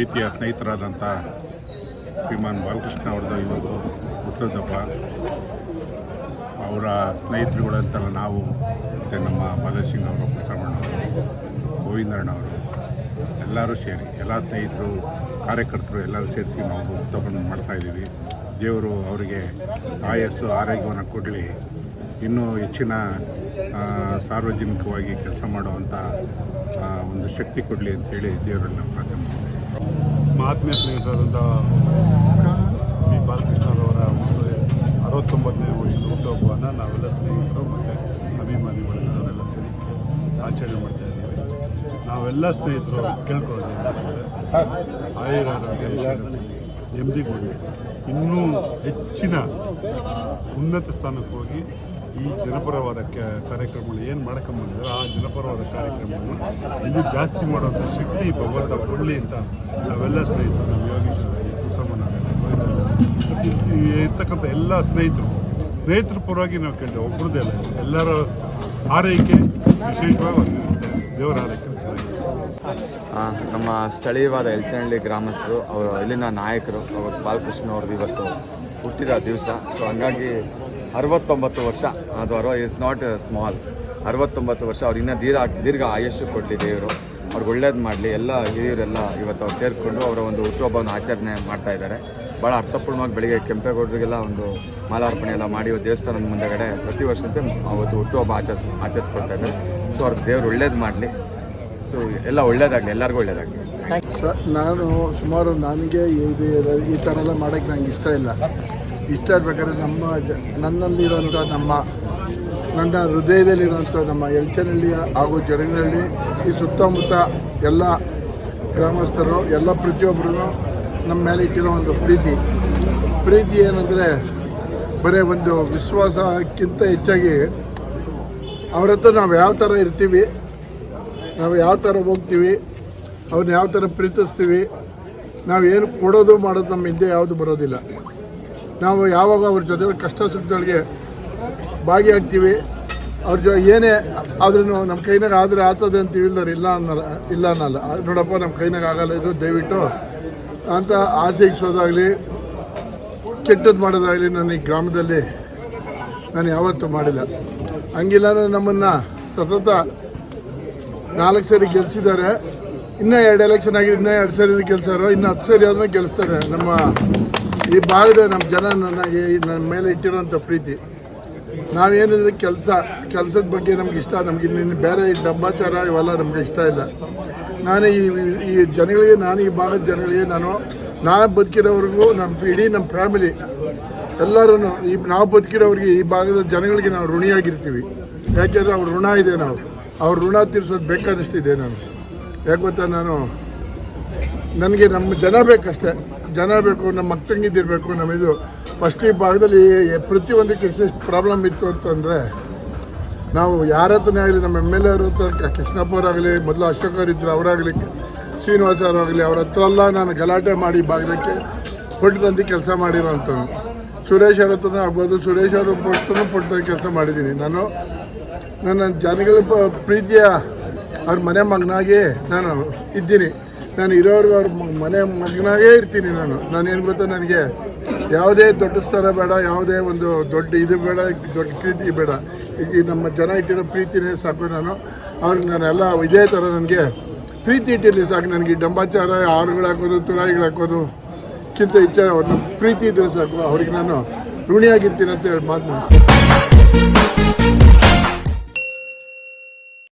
ಪ್ರೀತಿಯ ಸ್ನೇಹಿತರಾದಂಥ ಶ್ರೀಮಾನ್ ಬಾಲಕೃಷ್ಣ ಅವ್ರದ್ದು ಇವತ್ತು ಹುಟ್ಟುಹಬ್ಬ ಅವರ ಸ್ನೇಹಿತರುಗಳಂತೆಲ್ಲ ನಾವು, ಮತ್ತು ನಮ್ಮ ಬಾಲಸಿಂಗ್ ಅವರು ಪ್ರಸನ್ನಣ್ಣವರು ಗೋವಿಂದಣ್ಣವರು ಎಲ್ಲರೂ ಸೇರಿ, ಎಲ್ಲ ಸ್ನೇಹಿತರು, ಕಾರ್ಯಕರ್ತರು ಎಲ್ಲರೂ ಸೇರಿಸಿ ನಾವು ಹುಟ್ಟುಹಬ್ಬವನ್ನು ಮಾಡ್ತಾಯಿದ್ದೀವಿ ದೇವರು ಅವರಿಗೆ ಆಯಸ್ಸು, ಆರೋಗ್ಯವನ್ನು ಕೊಡಲಿ. ಇನ್ನೂ ಹೆಚ್ಚಿನ ಸಾರ್ವಜನಿಕವಾಗಿ ಕೆಲಸ ಮಾಡುವಂಥ ಒಂದು ಶಕ್ತಿ ಕೊಡಲಿ ಅಂತೇಳಿ ದೇವರಲ್ಲಿ ಪ್ರಾರ್ಥನೆ ಮಾಡ್ತೀವಿ. ಮಹಾತ್ಮೆ ಸ್ನೇಹಿತರಾದಂಥ ಬಿ. ಬಾಲಕೃಷ್ಣರವರ ಅರವತ್ತೊಂಬತ್ತನೇ ವರ್ಷದ ಹುಟ್ಟುಹಬ್ಬವನ್ನು ನಾವೆಲ್ಲ ಸ್ನೇಹಿತರು ಮತ್ತು ಅಭಿಮಾನಿಗಳೆಲ್ಲರೆಲ್ಲ ಸೇರಿ ಆಚರಣೆ ಮಾಡ್ತಾ ಇದ್ದೀವಿ. ನಾವೆಲ್ಲ ಸ್ನೇಹಿತರು ಕೇಳ್ಕೊಳ್ಳೋದು ಆಯುರ್ವೇದ ಎಂ ಡಿ ಇನ್ನೂ ಹೆಚ್ಚಿನ ಉನ್ನತ ಸ್ಥಾನಕ್ಕೆ ಹೋಗಿ ಈ ಜನಪರವಾದ ಕಾರ್ಯಕ್ರಮಗಳು ಏನು ಮಾಡ್ಕೊಂಬಂದಿದ್ರೆ ಆ ಜನಪರವಾದ ಕಾರ್ಯಕ್ರಮವನ್ನು ಇನ್ನೂ ಜಾಸ್ತಿ ಮಾಡೋಂಥ ಶಕ್ತಿ, ಭಗವಂತ ಕೊಡಲಿ ಅಂತ ನಾವೆಲ್ಲ ಸ್ನೇಹಿತರು, ನಮ್ಮ ಯೋಗೇಶ್ವರ ಇರ್ತಕ್ಕಂಥ ಎಲ್ಲ ಸ್ನೇಹಿತರು. ಸ್ನೇಹಿತರ ಪರವಾಗಿ ನಾವು ಕೇಳ್ತೇವೆ ಒಬ್ಬರದೇ ಅಲ್ಲ, ಎಲ್ಲರ ಆರೈಕೆ ವಿಶೇಷವಾಗಿ ದೇವರ ಆರೈಕೆ ನಮ್ಮ ಸ್ಥಳೀಯವಾದ ಎಲ್ಚನಹಳ್ಳಿ ಗ್ರಾಮಸ್ಥರು, ಅವರು ಇಲ್ಲಿನ ನಾಯಕರು, ಅವರು ಬಾಲಕೃಷ್ಣ ಅವ್ರದ್ದು ಇವತ್ತು ಹುಟ್ಟಿದ ದಿವಸ. ಸೊ ಹಂಗಾಗಿ ಅರವತ್ತೊಂಬತ್ತು ವರ್ಷ ಅದು ಅರವ ಇಸ್ ನಾಟ್ ಸ್ಮಾಲ್ ಅರವತ್ತೊಂಬತ್ತು ವರ್ಷ ಅವ್ರು ಇನ್ನೂ ದೀರ್ಘ ದೀರ್ಘ ಆಯುಷ್ಯ ಕೊಡಲಿ ದೇವರು ಅವ್ರಿಗೆ ಒಳ್ಳೇದು ಮಾಡಲಿ ಎಲ್ಲ ಹಿರಿಯರೆಲ್ಲ ಇವತ್ತು ಅವ್ರು ಸೇರಿಕೊಂಡು ಅವರ ಒಂದು ಹುಟ್ಟುಹಬ್ಬವನ್ನು ಆಚರಣೆ ಮಾಡ್ತಾ ಇದ್ದಾರೆ ಭಾಳ ಅರ್ಥಪೂರ್ಣವಾಗಿ ಬೆಳಿಗ್ಗೆ ಕೆಂಪೇಗೌಡರಿಗೆಲ್ಲ ಒಂದು ಮಾಲಾರ್ಪಣೆ ಎಲ್ಲ ಮಾಡಿ ದೇವಸ್ಥಾನದ ಮುಂದೆಗಡೆ ಪ್ರತಿ ವರ್ಷದಂತೆ ಅವತ್ತು ಹುಟ್ಟುಹಬ್ಬ ಆಚರಿಸ್ ಆಚರಿಸ್ಕೊಳ್ತಾ ಇದ್ದಾರೆ ಸೊ ಅವ್ರಿಗೆ ದೇವ್ರು ಒಳ್ಳೇದು ಮಾಡಲಿ. ಸೊ ಎಲ್ಲ ಒಳ್ಳೇದಾಗಲಿ ಎಲ್ಲರಿಗೂ ಒಳ್ಳೇದಾಗಲಿ. ಸರ್ ನಾನು ಸುಮಾರು ನನಗೆ ಇದು ಈ ಥರ ಎಲ್ಲ ಮಾಡೋಕ್ಕೆ ನನಗೆ ಇಷ್ಟ ಇಲ್ಲ. ಇಷ್ಟ ನಮ್ಮ ಜ, ನನ್ನಲ್ಲಿರುವಂಥ ನಮ್ಮ, ನನ್ನ ಹೃದಯದಲ್ಲಿರುವಂಥ ನಮ್ಮ ಎಲ್ಚನಹಳ್ಳಿ ಹಾಗೂ ಜರಗಿನಹಳ್ಳಿ, ಈ ಸುತ್ತಮುತ್ತ ಎಲ್ಲ ಗ್ರಾಮಸ್ಥರು, ಎಲ್ಲ ಪ್ರತಿಯೊಬ್ಬರೂ ನಮ್ಮ ಮೇಲೆ ಇಟ್ಟಿರೋ ಒಂದು ಪ್ರೀತಿ. ಪ್ರೀತಿ ಏನಂದರೆ ಬರೀ ಒಂದು ವಿಶ್ವಾಸಕ್ಕಿಂತ ಹೆಚ್ಚಾಗಿ ಅವ್ರ ಹತ್ರ ನಾವು ಯಾವ ಥರ ಇರ್ತೀವಿ, ನಾವು ಯಾವ ಥರ ಹೋಗ್ತೀವಿ, ಅವ್ರನ್ನ ಯಾವ ಥರ ಪ್ರೀತಿಸ್ತೀವಿ ನಾವು ಏನು ಕೊಡೋದು ಮಾಡೋದು ನಮ್ಮ ಹಿಂದೆ ಯಾವುದು ಬರೋದಿಲ್ಲ. ನಾವು ಯಾವಾಗ ಅವ್ರ ಜೊತೆ ಕಷ್ಟ ಸುಖಗಳಿಗೆ ಭಾಗಿಯಾಗ್ತೀವಿ, ಅವ್ರ ಜೊ, ಏನೇ ಆದ್ರೂ ನಮ್ಮ ಕೈನಾಗ ಆದರೆ ಆಗ್ತದೆ ಅಂತ ಹೇಳಿದವ್ರು ಇಲ್ಲ ಅನ್ನಲ್ಲ ಇಲ್ಲ ಅನ್ನಲ್ಲ. ನೋಡಪ್ಪ, ನಮ್ಮ ಕೈನಾಗ ಆಗಲ್ಲ ಇದು, ದಯವಿಟ್ಟು ಅಂತ ಆಸೆ ಇಕ್ಸೋದಾಗಲಿ ಕೆಟ್ಟದ್ದು ಮಾಡೋದಾಗಲಿ ನಾನು ಈ ಗ್ರಾಮದಲ್ಲಿ ನಾನು ಯಾವತ್ತೂ ಮಾಡಿಲ್ಲ. ಹಂಗಿಲ್ಲ ನಮ್ಮನ್ನು ಸತತ ನಾಲ್ಕು ಸರಿ ಗೆಲ್ಸಿದ್ದಾರೆ. ಇನ್ನೂ ಎರಡು ಎಲೆಕ್ಷನ್ ಆಗಿದೆ ಇನ್ನೂ ಎರಡು ಸರಿ ಗೆಲ್ಸಾರೋ ಇನ್ನೂ ಹತ್ತು ಸರಿ ಆದ್ಮೇಲೆ ಗೆಲ್ಲಿಸ್ತಾರೆ ನಮ್ಮ ಈ ಭಾಗದ ನಮ್ಮ ಜನ ನನಗೆ ನನ್ನ ಮೇಲೆ ಇಟ್ಟಿರೋಂಥ ಪ್ರೀತಿ. ನಾವೇನಿದ್ರೆ ಕೆಲಸ, ಕೆಲಸದ ಬಗ್ಗೆ ನಮ್ಗೆ ಇಷ್ಟ, ನಮ್ಗೆ ಇನ್ನು ಬೇರೆ ಈ ಡಬ್ಬಾಚಾರ ಇವೆಲ್ಲ ನಮಗೆ ಇಷ್ಟ ಇಲ್ಲ. ನಾನು ಈ ಈ ಜನಗಳಿಗೆ, ನಾನು ಈ ಭಾಗದ ಜನಗಳಿಗೆ ನಾನು ನಾನು ಬದುಕಿರೋವ್ರಿಗೂ ನಮ್ಮ ಇಡೀ ನಮ್ಮ ಫ್ಯಾಮಿಲಿ ಎಲ್ಲರೂ ಈ, ನಾವು ಬದುಕಿರೋರಿಗೆ ಈ ಭಾಗದ ಜನಗಳಿಗೆ ನಾವು ಋಣಿಯಾಗಿರ್ತೀವಿ. ಯಾಕೆಂದರೆ ಅವ್ರ ಋಣ ಇದೆ ನಾವು. ಅವ್ರ ಋಣ ತೀರ್ಸೋದು ಬೇಕಾದಷ್ಟಿದೆ ನಾನು. ಯಾಕೆ ಗೊತ್ತಾ ನಾನು? ನನಗೆ ನಮ್ಮ ಜನ ಬೇಕಷ್ಟೇ. ಜನ ಬೇಕು, ನಮ್ಮ ಮಕ್ಕಳಿಗಿದ್ದಿರಬೇಕು ನಮ್ಮಿದು ಫಸ್ಟ್ ಈ ಭಾಗದಲ್ಲಿ ಪ್ರತಿಯೊಂದಕ್ಕೆ ಎಷ್ಟೆಷ್ಟು ಪ್ರಾಬ್ಲಮ್ ಇತ್ತು ಅಂತಂದರೆ, ನಾವು ಯಾರ ಹತ್ರನೇ ಆಗಲಿ, ನಮ್ಮ ಎಂ ಎಲ್ ಎ ಅವ್ರ ಕೃಷ್ಣಪ್ಪ ಅವರಾಗಲಿ, ಮೊದಲು ಅಶೋಕ್ ಅವ್ರು ಇದ್ರು ಅವರಾಗಲಿ ಶ್ರೀನಿವಾಸ ಅವರಾಗಲಿ ಅವ್ರ ಹತ್ರ ಎಲ್ಲ ನಾನು ಗಲಾಟೆ ಮಾಡಿ ಭಾಗದಕ್ಕೆ ಪಟ್ಟು ತಂದು ಕೆಲಸ ಮಾಡಿರೋಂಥವ್ನು ಸುರೇಶ್ ಅವ್ರ ಹತ್ರನೂ ಆಗ್ಬೋದು, ಸುರೇಶ್ ಅವರು ಪಟ್ಟು ಪಟ್ಟು ಕೆಲಸ ಮಾಡಿದ್ದೀನಿ ನಾನು. ನನ್ನ ಜನಗಳ ಪ್ರೀತಿಯ ಅವ್ರ ಮನೆ ಮಗನಾಗಿ ನಾನು ಇದ್ದೀನಿ. ನಾನು ಇರೋರ್ಗೆ ಅವ್ರ ಮನೆ ಮಗನಾಗೇ ಇರ್ತೀನಿ ನಾನು. ನಾನು ಏನು ಗೊತ್ತಾ ನನಗೆ? ಯಾವುದೇ ದೊಡ್ಡ ಸ್ಥಾನ ಬೇಡ, ಯಾವುದೇ ಒಂದು ದೊಡ್ಡ ಇದು ಬೇಡ, ದೊಡ್ಡ ಪ್ರೀತಿ ಬೇಡ. ಈಗ ನಮ್ಮ ಜನ ಇಟ್ಟಿರೋ ಪ್ರೀತಿನೇ ಸಾಕು ನಾನು. ಅವ್ರಿಗೆ ನಾನೆಲ್ಲ ಇದೇ ಥರ ನನಗೆ ಪ್ರೀತಿ ಇಟ್ಟಿರಲಿ ಸಾಕು. ನನಗೆ ಡಂಬಾಚಾರ ಆರುಗಳು ಹಾಕೋದು, ತುರಾಯಿಗಳು ಹಾಕೋದು ಹೆಚ್ಚಾಗಿ ಅವ್ರನ್ನ ಪ್ರೀತಿ ಇದ್ರೆ ಸಾಕು. ಅವ್ರಿಗೆ ನಾನು ಋಣಿಯಾಗಿರ್ತೀನಿ ಅಂತ ಹೇಳಿ, ಮಾತು